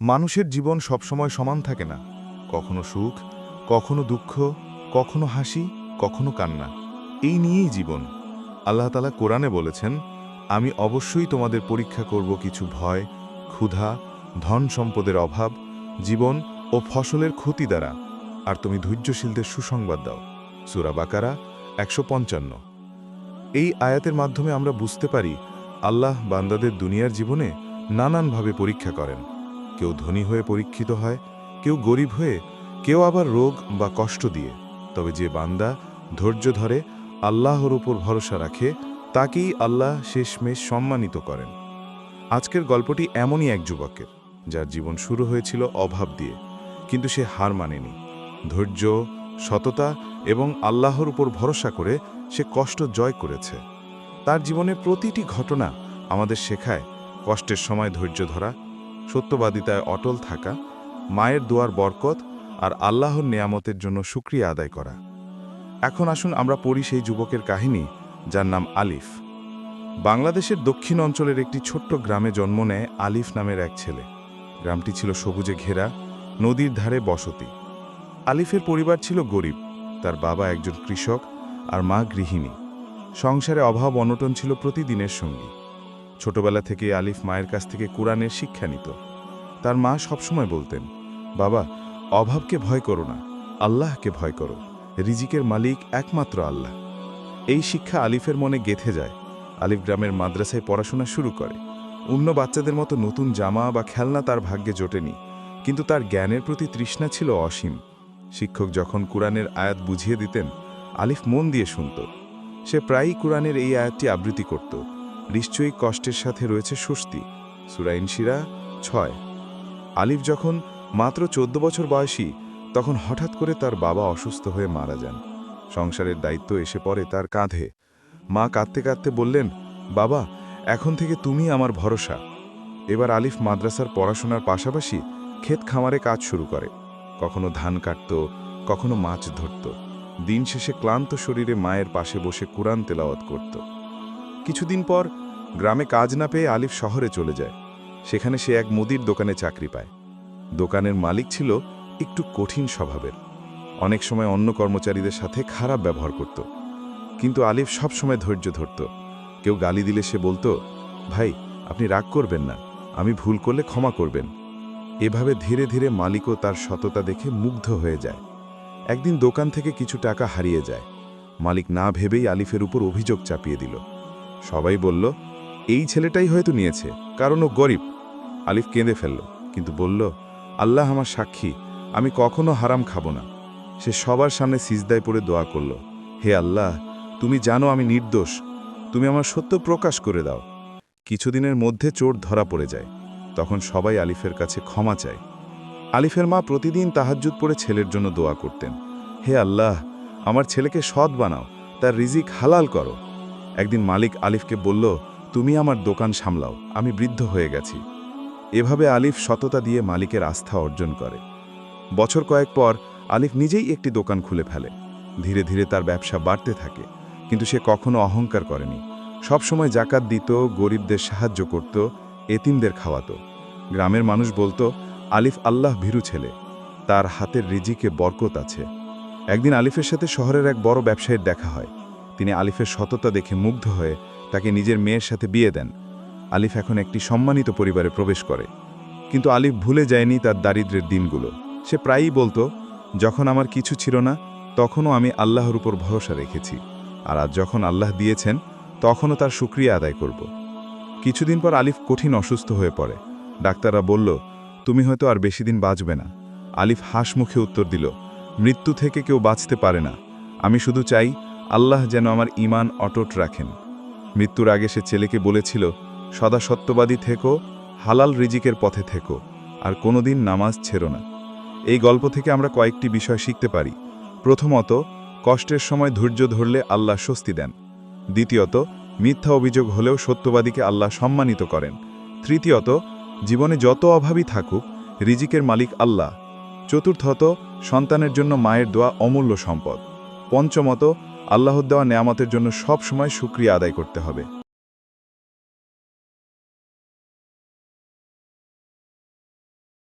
মানুষের জীবন সবসময় সমান থাকে না। কখনো সুখ, কখনো দুঃখ, কখনো হাসি, কখনো কান্না। এই নিয়েই জীবন। আল্লাহ তালা কোরআনে বলেছেন, আমি অবশ্যই তোমাদের পরীক্ষা করব কিছু ভয়, ক্ষুধা, ধন সম্পদের অভাব, জীবন ও ফসলের ক্ষতি দ্বারা। আর তুমি ধৈর্যশীলদের সুসংবাদ দাও। সুরা বাকারা একশো পঞ্চান্ন। এই আয়াতের মাধ্যমে আমরা বুঝতে পারি, আল্লাহ বান্দাদের দুনিয়ার জীবনে নানানভাবে পরীক্ষা করেন। কেউ ধনী হয়ে পরীক্ষিত হয়, কেউ গরিব হয়ে, কেউ আবার রোগ বা কষ্ট দিয়ে। তবে যে বান্দা ধৈর্য ধরে আল্লাহর উপর ভরসা রাখে, তাকেই আল্লাহ শেষমেশ সম্মানিত করেন। আজকের গল্পটি এমনই এক যুবকের, যার জীবন শুরু হয়েছিল অভাব দিয়ে, কিন্তু সে হার মানেনি। ধৈর্য, সততা এবং আল্লাহর উপর ভরসা করে সে কষ্ট জয় করেছে। তার জীবনের প্রতিটি ঘটনা আমাদের শেখায় কষ্টের সময় ধৈর্য ধরা সত্যবাদিতায় অটল থাকা, মায়ের দোয়ার বরকত আর আল্লাহর নেয়ামতের জন্য সুক্রিয়া আদায় করা। এখন আসুন আমরা পড়ি সেই যুবকের কাহিনী, যার নাম আলিফ। বাংলাদেশের দক্ষিণ অঞ্চলের একটি ছোট্ট গ্রামে জন্ম নেয় আলিফ নামের এক ছেলে। গ্রামটি ছিল সবুজে ঘেরা, নদীর ধারে বসতি। আলিফের পরিবার ছিল গরিব, তার বাবা একজন কৃষক আর মা গৃহিণী। সংসারে অভাব অনটন ছিল প্রতিদিনের সঙ্গী। ছোটবেলা থেকে আলিফ মায়ের কাছ থেকে কোরআনের শিক্ষা নিত। তার মা সবসময় বলতেন, বাবা, অভাবকে ভয় করো না, আল্লাহকে ভয় করো, রিজিকের মালিক একমাত্র আল্লাহ। এই শিক্ষা আলিফের মনে গেথে যায়। আলিফ গ্রামের মাদ্রাসায় পড়াশোনা শুরু করে। অন্য বাচ্চাদের মতো নতুন জামা বা খেলনা তার ভাগ্যে জোটেনি, কিন্তু তার জ্ঞানের প্রতি তৃষ্ণা ছিল অসীম। শিক্ষক যখন কোরআনের আয়াত বুঝিয়ে দিতেন, আলিফ মন দিয়ে শুনত। সে প্রায়ই কোরআনের এই আয়াতটি আবৃত্তি করত। নিশ্চয়ই কষ্টের সাথে রয়েছে স্বস্তি। সুরাইনশিরা ছয়। আলিফ যখন মাত্র চোদ্দ বছর বয়সী, তখন হঠাৎ করে তার বাবা অসুস্থ হয়ে মারা যান। সংসারের দায়িত্ব এসে পড়ে তার কাঁধে। মা কাঁদতে কাঁদতে বললেন, বাবা, এখন থেকে তুমি আমার ভরসা। এবার আলিফ মাদ্রাসার পড়াশোনার পাশাপাশি ক্ষেত খামারে কাজ শুরু করে। কখনো ধান কাটত, কখনো মাছ ধরত। দিন শেষে ক্লান্ত শরীরে মায়ের পাশে বসে কোরআন তেলাওয়াত করত। কিছুদিন পর গ্রামে কাজ না পেয়ে আলিফ শহরে চলে যায়। সেখানে সে এক মুদির দোকানে চাকরি পায়। দোকানের মালিক ছিল একটু কঠিন স্বভাবের। অনেক সময় অন্য কর্মচারীদের সাথে খারাপ ব্যবহার করত। কিন্তু আলিফ সব সময় ধৈর্য ধরত। কেউ গালি দিলে সে বলতো, ভাই, আপনি রাগ করবেন না, আমি ভুল করলে ক্ষমা করবেন। এভাবে ধীরে ধীরে মালিকও তার সততা দেখে মুগ্ধ হয়ে যায়। একদিন দোকান থেকে কিছু টাকা হারিয়ে যায়। মালিক না ভেবেই আলিফের উপর অভিযোগ চাপিয়ে দিল। সবাই বলল, এই ছেলেটাই হয়তো নিয়েছে, কারণ ও গরিব। আলিফ কেঁদে ফেলল, কিন্তু বলল, আল্লাহ আমার সাক্ষী, আমি কখনো হারাম খাব না। সে সবার সামনে সিজদায় পড়ে দোয়া করল, হে আল্লাহ, তুমি জানো আমি নির্দোষ, তুমি আমার সত্য প্রকাশ করে দাও। কিছুদিনের মধ্যে চোর ধরা পড়ে যায়, তখন সবাই আলিফের কাছে ক্ষমা চায়। আলিফের মা প্রতিদিন তাহাজ্জুদ পড়ে ছেলের জন্য দোয়া করতেন, হে আল্লাহ, আমার ছেলেকে সৎ বানাও, তার রিজিক হালাল করো। একদিন মালিক আলিফকে বলল, তুমি আমার দোকান সামলাও, আমি বৃদ্ধ হয়ে গেছি। এভাবে আলিফ সততা দিয়ে মালিকের আস্থা অর্জন করে। বছর কয়েক পর আলিফ নিজেই একটি দোকান খুলে ফেলে। ধীরে ধীরে তার ব্যবসা বাড়তে থাকে, কিন্তু সে কখনো অহংকার করেনি। সবসময় জাকাত দিত, গরিবদের সাহায্য করত, এতিমদের খাওয়াতো। গ্রামের মানুষ বলতো, আলিফ আল্লাহ ভীরু ছেলে, তার হাতের রিজিকে বরকত আছে। একদিন আলিফের সাথে শহরের এক বড় ব্যবসায়ীর দেখা হয়। তিনি আলিফের সততা দেখে মুগ্ধ হয়ে তাকে নিজের মেয়ের সাথে বিয়ে দেন। আলিফ এখন একটি সম্মানিত পরিবারে প্রবেশ করে। কিন্তু আলিফ ভুলে যায়নি তার দারিদ্রের দিনগুলো। সে প্রায়ই বলতো, যখন আমার কিছু ছিল না, তখনও আমি আল্লাহর উপর ভরসা রেখেছি। আর আজ যখন আল্লাহ দিয়েছেন, তখনও তার সুক্রিয়া আদায় করব। কিছুদিন পর আলিফ কঠিন অসুস্থ হয়ে পড়ে। ডাক্তাররা বলল, তুমি হয়তো আর বেশি দিন বাঁচবে না। আলিফ হাস মুখে উত্তর দিল, মৃত্যু থেকে কেউ বাঁচতে পারে না। আমি শুধু চাই আল্লাহ যেন আমার ইমান অটট রাখেন। মৃত্যুর আগে সে ছেলেকে বলেছিল, সদা সত্যবাদী থেকো, হালাল রিজিকের পথে থেকো, আর কোনোদিন নামাজ ছেড়ো না। এই গল্প থেকে আমরা কয়েকটি বিষয় শিখতে পারি। প্রথমত, কষ্টের সময় ধৈর্য ধরলে আল্লাহ স্বস্তি দেন। দ্বিতীয়ত, মিথ্যা অভিযোগ হলেও সত্যবাদীকে আল্লাহ সম্মানিত করেন। তৃতীয়ত, জীবনে যত অভাবই থাকুক, রিজিকের মালিক আল্লাহ। চতুর্থত, সন্তানের জন্য মায়ের দোয়া অমূল্য সম্পদ। পঞ্চমত আল্লাহর দেওয়া নেয়ামতের জন্য সব সময় সুক্রিয়া আদায় করতে হবে।